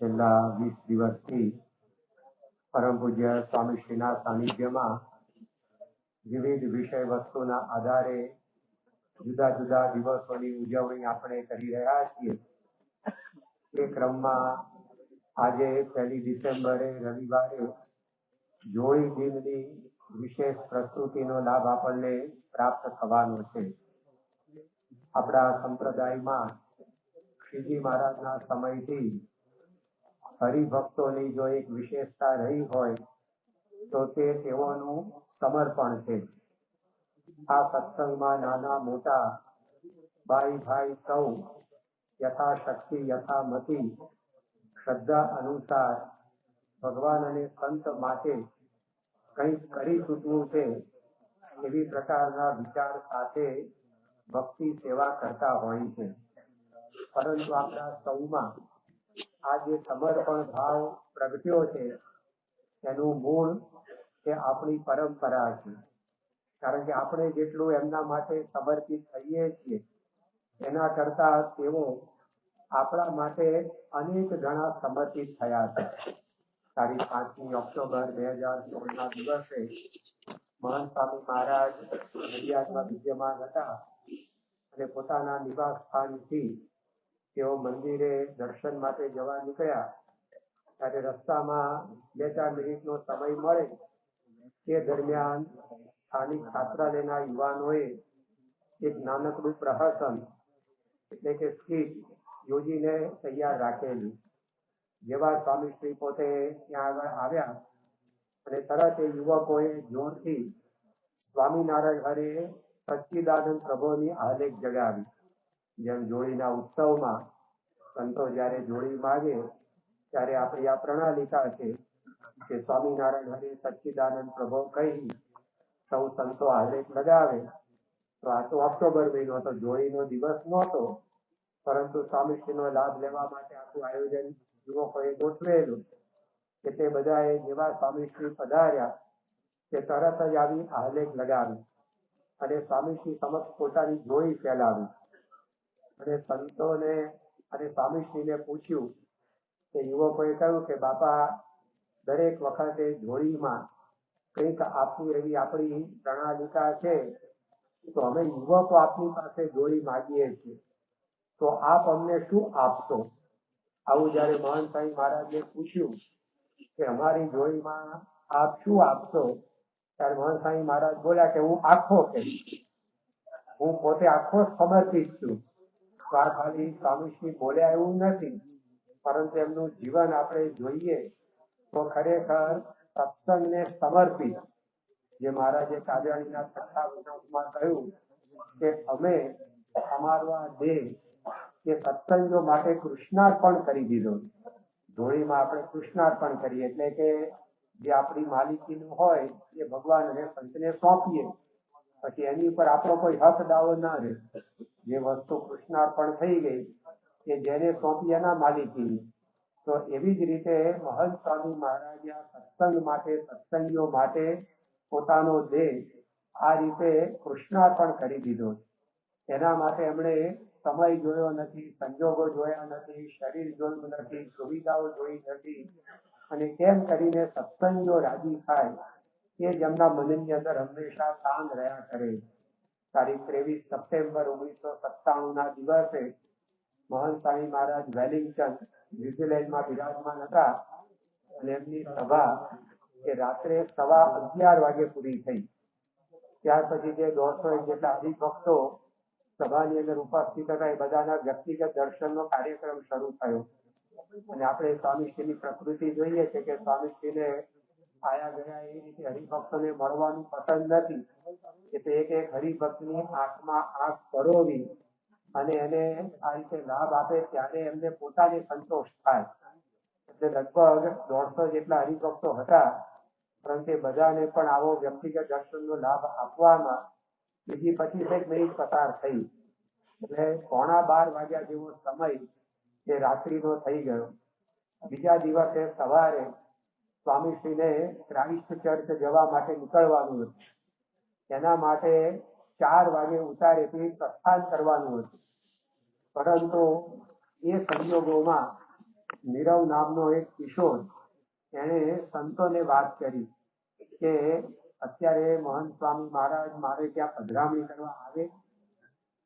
છેલ્લા વીસ દિવસથી પરમ પૂજ્ય સ્વામીશ્રીના સાનિધ્યમાં વિવિધ વિષય વસ્તુના આધારે જુદા જુદા દિવસોની ઉજવણી આપણે કરી રહ્યા છીએ. એ ક્રમમાં આજે પહેલી ડિસેમ્બરે, રવિવારે જોડી દિનની વિશેષ પ્રસ્તુતિનો લાભ આપણને પ્રાપ્ત થવાનો છે. આપણા સંપ્રદાયમાં શ્રીજી મહારાજના સમયથી હરિભક્તોની જો એક વિશેષતા રહી હોય, તો તે તેઓનું સમર્પણ છે. આ સત્સંગમાં નાના મોટા બાઈ ભાઈ સૌ યથાશક્તિ, યથામતિ, શ્રદ્ધા અનુસાર ભગવાન અને સંત માટે કંઈક કરી ચૂકવું છે, એવી પ્રકારના વિચાર સાથે ભક્તિ સેવા કરતા હોય છે. પરંતુ આપણા સૌમાં આ જે સમર્પણ ભાવ પ્રગટ્યો છે, એનું મૂળ એ આપણી પરંપરા છે. કારણ કે આપણે જેટલું એમના માટે સમર્પિત થઈએ છીએ, એના કરતા તેઓ આપણા માટે અનેક ગણા સમર્પિત થયા છે. તારીખ પાંચમી ઓક્ટોબર બે હજાર સોળના દિવસે મહંત સ્વામી મહારાજ નડિયાદમાં વિદ્યમાન હતા અને પોતાના નિવાસ સ્થાનથી તેઓ મંદિરે દર્શન માટે જવા નીકળ્યા. ત્યારે રસ્તામાં બે ચાર મિનિટનો સમય મળે તે દરમિયાન સ્થાનિક છાત્રાલયના યુવાનોએ એક નાનકડું પ્રહસન એટલે કે સ્કીટ યોજીને તૈયાર રાખેલી. જેવા સ્વામીશ્રી પોતે ત્યાં આગળ આવ્યા અને તરત એ યુવકોએ જોરથી સ્વામિનારાયણ હરે સચ્ચિદાનંદ પ્રભુની આલેખ જગાવી. જેમ જોડીના ઉત્સવમાં સંતો જ્યારે જોડી માગે, ત્યારે આપણી આ પ્રણાલિકા છે કે સ્વામિનારાયણ હરે સચ્ચિદાનંદ પ્રભો કહી સૌ સંતો આલેખ લગાવે. તો આ તો ઓક્ટોબર મહિનો હતો, જોડીનો દિવસ નહોતો, પરંતુ સ્વામીશ્રીનો લાભ લેવા માટે આખું આયોજન યુવકોએ ગોઠવેલું કે તે બધાએ જેવા સ્વામીશ્રી પધાર્યા તે તરત જ આવી આલેખ લગાવી અને સ્વામીશ્રી સમક્ષ પોતાની જોઈ ફેલાવી. અને સંતોને અને સ્વામીશ્રીને પૂછ્યું કે યુવકોએ કહ્યું કે, બાપા, દરેક વખતે જોડીમાં કંઈક આપવું એવી આપણી પ્રણાલિકા છે, તો અમે યુવકો આપની પાસે જોડી માગીએ છીએ. તો આપ અમને શું આપશો? આવું જયારે મહન સાંઈ મહારાજને પૂછ્યું કે, અમારી જોડીમાં આપ શું આપશો? ત્યારે મહંત સાંઈ મહારાજ બોલ્યા કે, હું આખો કહીશ. હું પોતે આખો સમર્પિત છું. તો ખાલી સ્વામીશ્રી બોલ્યા એવું નથી. પરંતુ એમનું જીવન આપણે જોઈએ તો ખરેખર સત્સંગને સમર્પિત. જે મહારાજે કાજાણીના છઠ્ઠા વિનોદમાં કહ્યું કે અમે અમારો આ દેહ એ સત્સંગો માટે કૃષ્ણાર્પણ કરી દીધો. ધોળીમાં આપણે કૃષ્ણાર્પણ કરીએ. એટલે કે જે આપણી માલિકીનું હોય, એ ભગવાન અને સંતને સોંપીએ. પછી એની ઉપર આપણો કોઈ હક દાવો ના રહે. જે વસ્તુ કૃષ્ણાર્પણ થઈ ગઈ, કે જેને સોંપી એના માલિકી તો એવી જ રીતે મહંત સ્વામી મહારાજે સત્સંગ માટે, સત્સંગીઓ માટે પોતાનો દેહ આ રીતે કૃષ્ણાર્પણ કરી દીધો. એના માટે એમણે સમય જોયો નથી, સંજોગો જોયા નથી, શરીર જોયું નથી, સુવિધાઓ જોઈ નથી. અને કેમ કરીને સત્સંગીઓ રાજી થાય એ જ એમના મનની અંદર હંમેશા શાંત રહ્યા કરે. તારીખ ત્રેવીસ સપ્ટેમ્બર ઓગણીસો સત્તાણું ના દિવસે મહંત સ્વામી મહારાજ વેલિંગ્ટન, ન્યુઝીલેન્ડમાં બિરાજમાન હતા અને એમની સભા એ રાત્રે સવા અગિયાર વાગે પૂરી થઈ. ત્યાર પછી જે દોઢસો જેટલા હરિભક્તો સભાની અંદર ઉપસ્થિત હતા, એ બધાના વ્યક્તિગત દર્શનનો કાર્યક્રમ શરૂ થયો. અને આપણે સ્વામીશ્રીની પ્રકૃતિ જોઈએ છે કે સ્વામીશ્રીને આયા ગયા એ રીતે હરિભક્તોને મળવાનું પસંદ નથી. એટલે એક એક હરિભક્તની આંખમાં આંખ પરોવી અને એને આ રીતે લાભ આપે ત્યારે એમને પોતાને સંતોષ થાય. એટલે લગભગ દોઢસો જેટલા હરિભક્તો હતા, પરંતુ બધાને પણ આવો વ્યક્તિગત દર્શનનો લાભ આપવામાં બીજી પચીસેક મિનિટ પસાર થઈ. એટલે પોણા બાર વાગ્યા જેવો સમય એ રાત્રિનો થઈ ગયો. બીજા દિવસે સવારે સ્વામીશ્રીને ક્રાઇસ્ટ ચર્ચ જવા માટે નીકળવાનું હતું. તેના માટે ચાર વાગે ઉતારેથી પ્રસ્થાન કરવાનું હતું. પરંતુ એ સંજોગોમાં નીરવ નામનો એક કિશોર એણે સંતોને વાત કરી કે અત્યારે મહંત સ્વામી મહારાજ મારે ત્યાં પધરામણી કરવા આવે.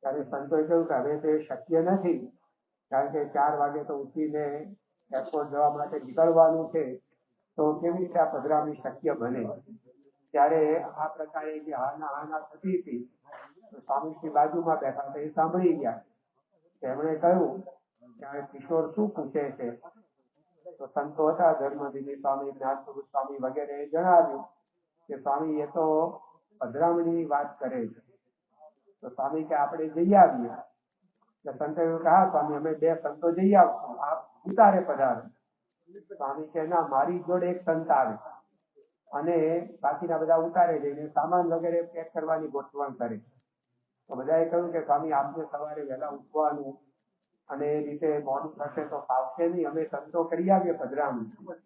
ત્યારે સંતોએ કહ્યું કે હવે તે શક્ય નથી, કારણ કે ચાર વાગે તો ઉઠીને એરપોર્ટ જવા માટે નીકળવાનું છે. તો કેવી રીતે આ પધરામણી શક્ય બને? ત્યારે આ પ્રકારે જે હાના હાના થતી હતી, તો સ્વામીશ્રી બાજુમાં બેઠા હતા, એ સાંભળી ગયા. તેમણે કહ્યું કે કિશોર શું પૂછે છે? તો સંતો હતા ધર્મદીની સ્વામી જ્ઞાનસ્વરૂપ સ્વામી વગેરે જણાવ્યું કે સ્વામી, એ તો પધરામણીની વાત કરે છે. તો સ્વામી કે, આપણે જઈ આવીએ. સંતો એવું કે, હા, સ્વામી, અમે બે સંતો જઈ આવશું. આપ ઉતારે પધારો. સ્વામી કે ના, મારી જોડે એક સંત આવે અને બાકીના બધા ઉતારે જઈને સામાન વગેરે પેક કરવાની ગોઠવણ કરે તો બધાએ કહ્યું કે, સ્વામી, આપને સવારે વહેલા ઉઠવાનું અને એ રીતે મોડું થશે તો ફાવશે નહીં. અમે સંતો કરી આવીએ પધરામણી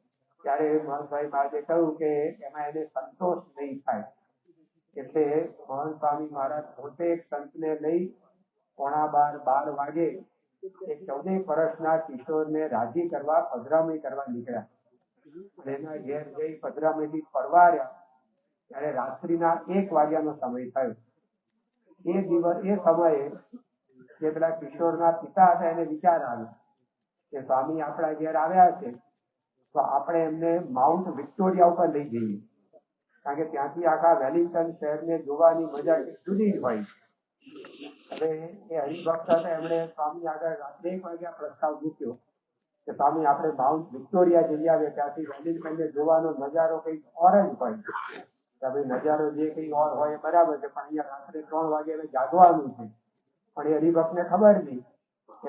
ત્યારે મહંતભાઈ મહારાજે કહ્યું કે, એમાં એને સંતોષ નહીં થાય. એટલે મહંત સ્વામી મહારાજ પોતે એક સંતને લઈ પોણા બાર બાર વાગે એક ચૌદે વર્ષના કિશોરને રાજી કરવા, પધરામણી કરવા નીકળ્યા. એના ઘેર જઈ પધરામણીથી પરવાર્યા, ત્યારે રાત્રિના એક વાગ્યાનો સમય થયો. એ દિવસ, એ સમયે જે પેલા કિશોરના પિતા હતા, એને વિચાર આવ્યો કે સ્વામી આપણા ઘેર આવ્યા છે તો આપણે એમને માઉન્ટ વિક્ટોરિયા ઉપર લઈ જઈએ. કારણ કે ત્યાંથી આખા વેલિંગ્ટન શહેરને જોવાની મજા જુદી જ હોય. હવે એ હરિભક્ત હતા એમણે સ્વામી આગળ રાત્રે વાગ્યા પ્રસ્તાવ મૂક્યો કે, સ્વામી, આપણે માઉન્ટ વિક્ટોરિયા જઈ આવીએ. ત્યાંથી વેલિંગ્ટનને જોવાનો નજારો કંઈક ઓર જ હોય કે ભાઈ, નજારો જે કંઈ ઓર હોય બરાબર છે, પણ અહીંયા રાત્રે ત્રણ વાગે જાગવાનું છે. પણ એ હરિભક્તને ખબર નહીં.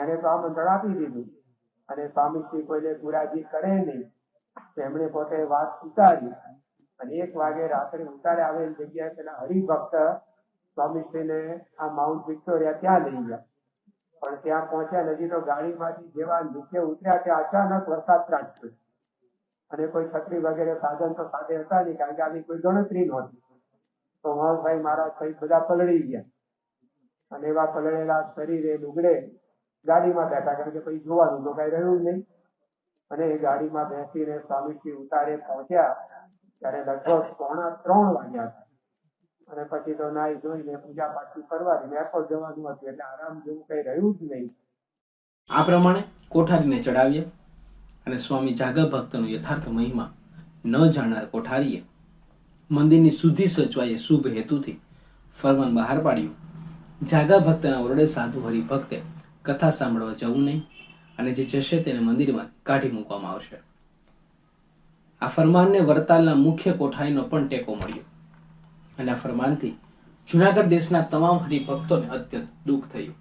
એને તો આમંત્રણ આપી દીધું. અને સ્વામીશ્રી કોઈને ગુરાજી કરે નહીં. તેમણે પોતે વાત ઉતારી. અને એક વાગે રાત્રે ઉતારે આવેલ જગ્યાએ પેલા હરિભક્ત સ્વામીશ્રીને આ માઉન્ટ વિક્ટોરિયા ત્યાં લઈ ગયા. પણ ત્યાં પહોંચ્યા નજી તો ગાડીમાંથી જેવા નીચે ઉતર્યા ત્યાં અચાનક વરસાદ ત્રાટક્યો અને કોઈ છત્રી વગેરે સાધન તો સાથે હતા નહીં, કારણ કે આની કોઈ ગણતરી નહોતી. તો મોહનભાઈ મહારાજ સહિત બધા પલળી ગયા. અને એવા પલળેલા શરીરે ડુગડે ગાડીમાં બેઠા, કારણ કે પછી જોવાનું તો કઈ રહ્યું નહીં. અને એ ગાડીમાં બેસીને સ્વામીજી ઉતારે પહોંચ્યા, ત્યારે લગભગ પોણા ત્રણ વાગ્યા હતા. અને પછી તો નાઈ ધોઈને પૂજા પાઠ કરવાની. એરપોર્ટ જવાનું હતું, એટલે આરામ જેવું કઈ રહ્યું જ નહીં. આ પ્રમાણે કોઠારીને ચડાવીએ અને સ્વામી જાગા ભક્તનો યથાર્થ મહિમા ન જાણનાર કોઠારીએ મંદિરની શુદ્ધિ સચવાય શુભ હેતુથી ફરમાન બહાર પાડ્યું. જાગા ભક્તના ઓરડે સાધુ હરિભક્તે કથા સાંભળવા જવું નહીં અને જે જશે તેને મંદિરમાં કાઢી મૂકવામાં આવશે. આ ફરમાનને વરતાલના મુખ્ય કોઠારીનો પણ ટેકો મળ્યો. આ ફરમાનથી જુનાગઢ દેશના તમામ હરિભક્તોને અત્યંત દુઃખ થયું.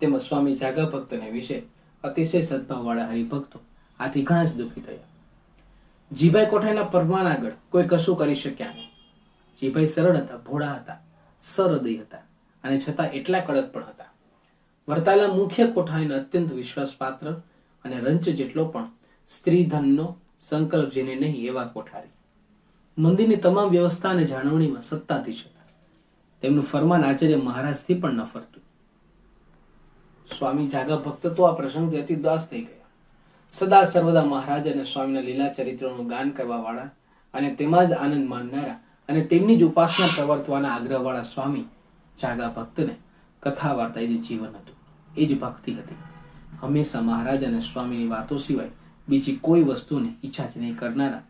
તેમજ સ્વામી જાગા ભક્તને વિશે અતિશય સદભાવવાળા હરિભક્તો આથી ઘણા જ દુઃખી થયા. જીભાઈ કોઠારીના પરમાન આગળ કોઈ કશું કરી શક્યા નહીં. જીભાઈ સરળ હતા, ભોળા હતા સરહૃદય હતા અને છતાં એટલા કડક પણ હતા. વર્તાલા મુખ્ય કોઠારીનો અત્યંત વિશ્વાસપાત્ર અને રંચ જેટલો પણ સ્ત્રી ધનનો સંકલ્પ જેને નહીં એવા કોઠારી. મંદિરની તમામ વ્યવસ્થા અને જાળવણીમાં સત્તાધીશ હતા તેમનું ફરમાન આચાર્ય મહારાજથી પણ ન ફરતું. સ્વામી જાગા ભક્ત તો આ પ્રસંગથી અતિ ઉદાસ થઈ ગયા. સદા સર્વદા મહારાજ અને સ્વામીના લીલા ચરિત્રનું ગાન કરવાવાળા અને તેમાં જ આનંદ માનનારા અને તેમની જ ઉપાસના પ્રવર્તવાના આગ્રહવાળા સ્વામી જાગા ભક્તને કથા વાર્તા એ જ જીવન હતું, એ જ ભક્તિ હતી. હંમેશા મહારાજ અને સ્વામીની વાતો સિવાય બીજી કોઈ વસ્તુની ઈચ્છા જ નહીં કરનારા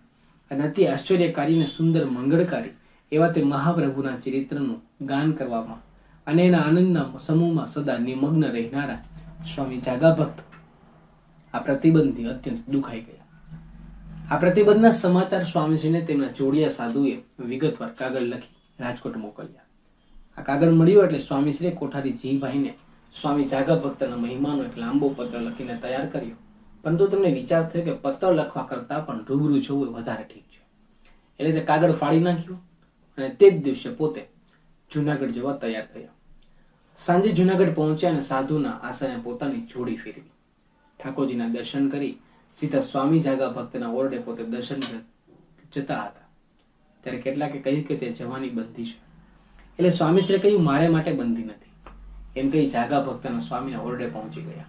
અને અતિ આશ્ચર્યકારી અને સુંદર મંગળકારી એવા તે મહાપ્રભુના ચરિત્રનું ગાન કરવામાં અને એના આનંદના સમૂહમાં સદા નિમગ્ન રહેનારા સ્વામી જાગા ભક્ત આ પ્રતિબંધથી અત્યંત દુખાઈ ગયા. આ પ્રતિબંધના સમાચાર સ્વામીજીને તેમના જોડિયા સાધુએ વિગતવાર કાગળ લખી રાજકોટ મોકલ્યા. આ કાગળ મળ્યો એટલે સ્વામીશ્રીએ કોઠારી જીભાઈને સ્વામી જાગા ભક્તના મહિમાનો એક લાંબો પત્ર લખીને તૈયાર કર્યો. પરંતુ તમને વિચાર થયો કે પત્ર લખવા કરતા પણ રૂબરૂ જોવું એ વધારે ઠીક છે. એટલે તે કાગળ ફાડી નાખ્યું અને તે જ દિવસે પોતે જુનાગઢ જવા તૈયાર થયા. સાંજે જુનાગઢ પહોંચ્યા અને સાધુના આસને પોતાની જોડી ફેરવી. ઠાકોરજીના દર્શન કરી સીધા સ્વામી જાગા ભક્તના ઓરડે પોતે દર્શન જતા હતા. ત્યારે કેટલાકે કહ્યું કે તે જવાની બંધી છે. એટલે સ્વામીશ્રીએ કહ્યું, મારે માટે બંધી નથી. એમ કહી જાગા ભક્તના સ્વામીના ઓરડે પહોંચી ગયા.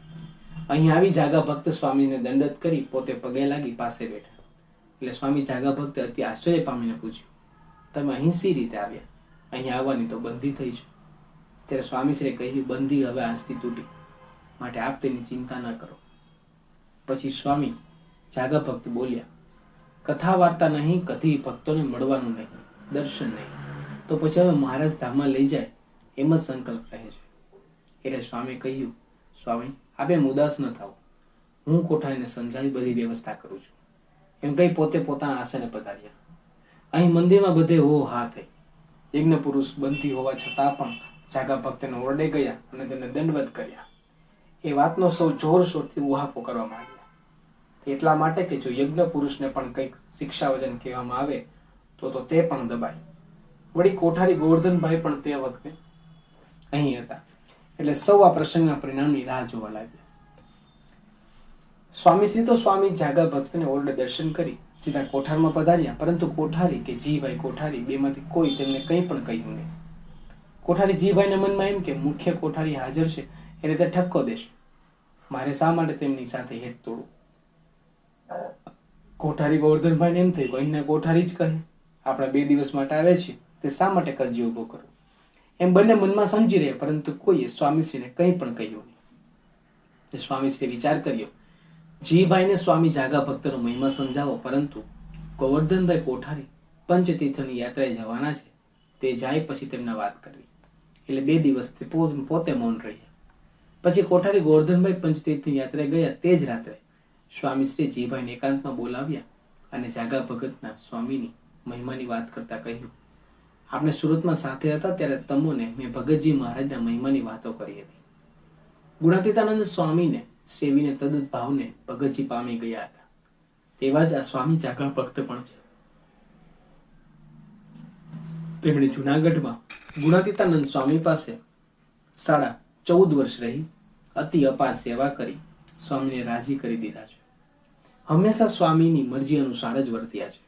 અહીં આવી જાગા ભક્ત સ્વામીને દંડત કરી પોતે પગે લાગી પાસે બેઠા. એટલે સ્વામી જાગા ભક્ત અતિ આશ્ચર્ય પામીને પૂછ્યું, તમે અહીં સી રીતે આવ્યા? અહીં આવવાની તો બંધી થઈ છે. ત્યારે સ્વામીશ્રીએ કહ્યું, બંધી હવે આજથી તૂટી. માટે આપ તેની ચિંતા ન કરો. પછી સ્વામી જાગા ભક્ત બોલ્યા, કથા વાર્તા નહીં કદી ભક્તોને મળવાનું નહીં, દર્શન નહીં. તો પછી હવે મહારાજ ધામમાં લઈ જાય એમ જ સંકલ્પ રહે છે. એટલે સ્વામી કહ્યું, સ્વામી આપે ઉદાસ ન થાવ હું કોઠારીને સમજાવી બધી વ્યવસ્થા કરું છું. એમ કહી પોતે પોતાના આસને પધાર્યા. અહીં મંદિરમાં બધે હો હા થઈ. યજ્ઞ પુરુષ બનતી હોવા છતાં પણ જાગા ભક્તને ઓરડે ગયા અને તેને દંડવત કર્યા. એ વાતનો સૌ જોરશોરથી ઉહાપો કરવા માંડ્યા. એટલા માટે કે જો યજ્ઞ પુરુષને પણ કંઈક શિક્ષા વજન કહેવામાં આવે, તો તો તે પણ દબાય. વળી કોઠારી ગોવર્ધનભાઈ પણ તે વખતે અહીં હતા. એટલે સૌ આ પ્રસંગના પરિણામની રાહ જોવા લાગ્યા. સ્વામીશ્રી તો સ્વામી જાગા ભક્તને ઓરડે દર્શન કરી સીધા કોઠારમાં પધાર્યા, પરંતુ કોઠારી કે જીભાઈ કોઠારી બેમાંથી કોઈ તેમને કંઈ પણ કહ્યું નહીં. કોઠારી જીભાઈના મનમાં એમ કે, મુખ્ય કોઠારી હાજર છે, એને તે ઠપકો દેશે. મારે શા માટે તેમની સાથે હેત તોડું કોઠારી ગોવર્ધનભાઈને એમ થયું અહીંના કોઠારી જ કહે. આપણે બે દિવસ માટે આવે છે, તે શા માટે કજ્યો ઊભો કરો? એમ બંને મનમાં સમજી રહ્યા પરંતુ કોઈએ સ્વામીશ્રીને કંઈ પણ કહ્યું નહીં. સ્વામીશ્રી વિચાર કર્યો, જીભાઈને સ્વામી જાગા ભક્તનો મહિમા સમજાવો, પરંતુ ગોવર્ધનભાઈ કોઠારી પંચતીર્થની યાત્રાએ જવાના છે. તે જાય પછી તેમના વાત કરવી. એટલે બે દિવસ પોતે મૌન રહ્યા. પછી કોઠારી ગોવર્ધનભાઈ પંચતીર્થની યાત્રાએ ગયા તે જ રાત્રે સ્વામીશ્રી જીભાઈને એકાંતમાં બોલાવ્યા અને જાગા ભગતના સ્વામીની મહિમાની વાત કરતા કહ્યું આપણે સુરતમાં સાથે હતા ત્યારે તમોને મેં ભગતજી મહારાજના મહિમાની વાતો કરી હતી. ગુણાતીતાનંદ સ્વામીને, સેવીને તદ્દત ભાવને ભગતજી પામી ગયા હતા. તેવા જ આ સ્વામી જાગા ભક્ત પણ છે. તેમણે જુનાગઢમાં ગુણાતીતાનંદ સ્વામી પાસે સાડા ચૌદ વર્ષ રહી, અતિ અપાર સેવા કરી, સ્વામીને રાજી કરી દીધા છે. હંમેશા સ્વામીની મરજી અનુસાર જ વર્ત્યા છે.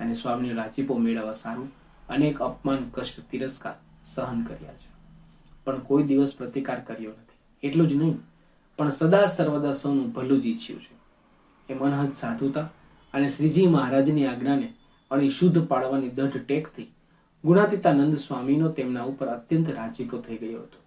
અને સ્વામીનો રાજીપો મેળવવા સારું અનેક અપમાન, કષ્ટ, તિરસ્કાર સહન કર્યા છે. પણ કોઈ દિવસ પ્રતિકાર કર્યો નથી. એટલું જ નહીં, પણ સદા સર્વદા સૌનું ભલું જ ઈચ્છ્યું છે. એ મનહદ સાધુતા અને શ્રીજી મહારાજની આજ્ઞાને અને શુદ્ધ પાડવાની દઢ ટેકથી ગુણાતીતાનંદ સ્વામીનો તેમના ઉપર અત્યંત રાજીપો થઈ ગયો હતો.